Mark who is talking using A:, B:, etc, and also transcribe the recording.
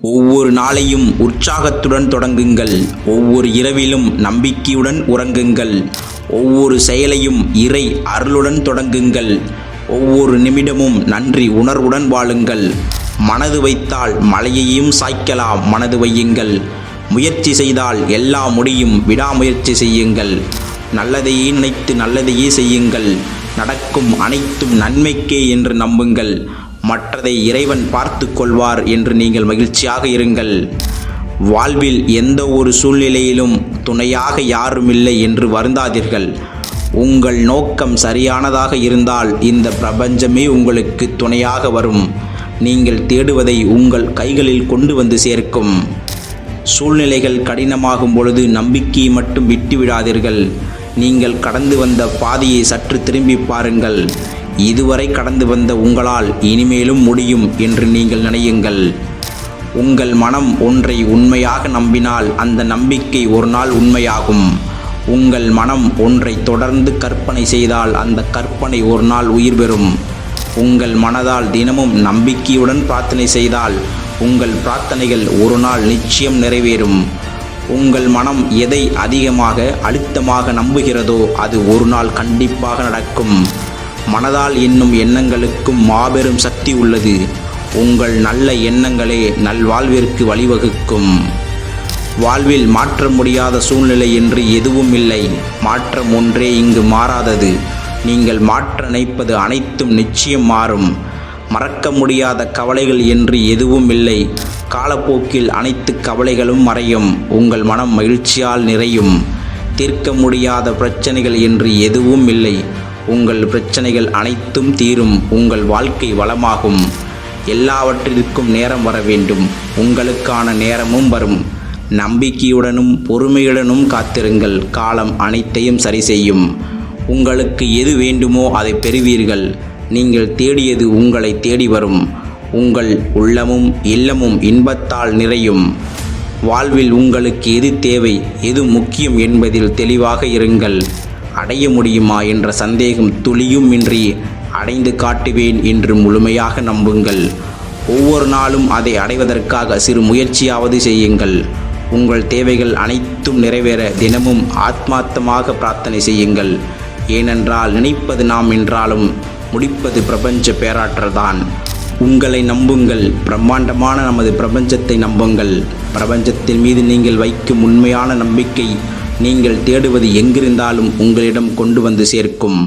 A: ஒவ்வொரு நாளையும் உற்சாகத்துடன் தொடங்குங்கள். ஒவ்வொரு இரவிலும் நம்பிக்கையுடன் உறங்குங்கள். ஒவ்வொரு செயலையும் இறை அருளுடன் தொடங்குங்கள். ஒவ்வொரு நிமிடமும் நன்றி உணர்வுடன் வாழுங்கள். மனது வைத்தால் மலையையும் சாய்க்கலாம் மனது வையுங்கள். முயற்சி செய்தால் எல்லா முடியும் விடாமுயற்சி செய்யுங்கள். நல்லதையே நினைத்து நல்லதையே செய்யுங்கள். நடக்கும் அனைத்தும் நன்மைக்கே என்று நம்புங்கள். மற்றதை இறைவன் பார்த்து கொள்வார் என்று நீங்கள் மகிழ்ச்சியாக இருங்கள். வாழ்வில் எந்த ஒரு சூழ்நிலையிலும் துணையாக யாரும் இல்லை என்று வருந்தாதீர்கள். உங்கள் நோக்கம் சரியானதாக இருந்தால் இந்த பிரபஞ்சமே உங்களுக்கு துணையாக வரும். நீங்கள் தேடுவதை உங்கள் கைகளில் கொண்டு வந்து சேர்க்கும். சூழ்நிலைகள் கடினமாகும் பொழுது நம்பிக்கையை மட்டும் விட்டுவிடாதீர்கள். நீங்கள் கடந்து வந்த பாதையை சற்று திரும்பி பாருங்கள். இதுவரை கடந்து வந்த உங்களால் இனிமேலும் முடியும் என்று நீங்கள் நினையுங்கள். உங்கள் மனம் ஒன்றை உண்மையாக நம்பினால் அந்த நம்பிக்கை ஒரு நாள் உண்மையாகும். உங்கள் மனம் ஒன்றை தொடர்ந்து கற்பனை செய்தால் அந்த கற்பனை ஒரு நாள் உயிர் பெறும். உங்கள் மனதால் தினமும் நம்பிக்கையுடன் பிரார்த்தனை செய்தால் உங்கள் பிரார்த்தனைகள் ஒரு நாள் நிச்சயம் நிறைவேறும். உங்கள் மனம் எதை அதிகமாக அழுத்தமாக நம்புகிறதோ அது ஒரு நாள் கண்டிப்பாக நடக்கும். மனதால் என்னும் எண்ணங்களுக்கும் மாபெரும் சக்தி உள்ளது. உங்கள் நல்ல எண்ணங்களே நல்வாழ்விற்கு வழிவகுக்கும். வாழ்வில் மாற்ற முடியாத சூழ்நிலை என்று எதுவும் இல்லை. மாற்றம் ஒன்றே இங்கு மாறாதது. நீங்கள் மாற்ற நினைப்பது அனைத்தும் நிச்சயம் மாறும். மறக்க முடியாத கவலைகள் என்று எதுவும் இல்லை. காலப்போக்கில் அனைத்து கவலைகளும் மறையும். உங்கள் மனம் மகிழ்ச்சியால் நிறையும். தீர்க்க முடியாத பிரச்சனைகள் என்று எதுவும் இல்லை. உங்கள் பிரச்சனைகள் அனைத்தும் தீரும். உங்கள் வாழ்க்கை வளமாகும். எல்லாவற்றிற்கும் நேரம் வர வேண்டும். உங்களுக்கான நேரமும் வரும். நம்பிக்கையுடனும் பொறுமையுடனும் காத்திருங்கள். காலம் அனைத்தையும் சரி செய்யும். உங்களுக்கு எது வேண்டுமோ அதை பெறுவீர்கள். நீங்கள் தேடியது உங்களை தேடி வரும். உங்கள் உள்ளமும் இல்லமும் இன்பத்தால் நிறையும். வாழ்வில் உங்களுக்கு எது தேவை எது முக்கியம் என்பதில் தெளிவாக இருங்கள். அடைய முடியுமா என்ற சந்தேகம் துளியும் இன்றி அடைந்து காட்டுவேன் என்று முழுமையாக நம்புங்கள். ஒவ்வொரு நாளும் அதை அடைவதற்காக சிறு முயற்சியாவது செய்யுங்கள். உங்கள் தேவைகள் அனைத்தும் நிறைவேற தினமும் ஆத்மார்த்தமாக பிரார்த்தனை செய்யுங்கள். ஏனென்றால் நினைப்பது நாம் என்றாலும் முடிப்பது பிரபஞ்ச பேராற்றல்தான். உங்களை நம்புங்கள். பிரம்மாண்டமான நமது பிரபஞ்சத்தை நம்புங்கள். பிரபஞ்சத்தின் மீது நீங்கள் வைக்கும் உண்மையான நம்பிக்கை நீங்கள் தேடுவது எங்கிருந்தாலும் உங்களிடம் கொண்டு வந்து சேர்க்கும்.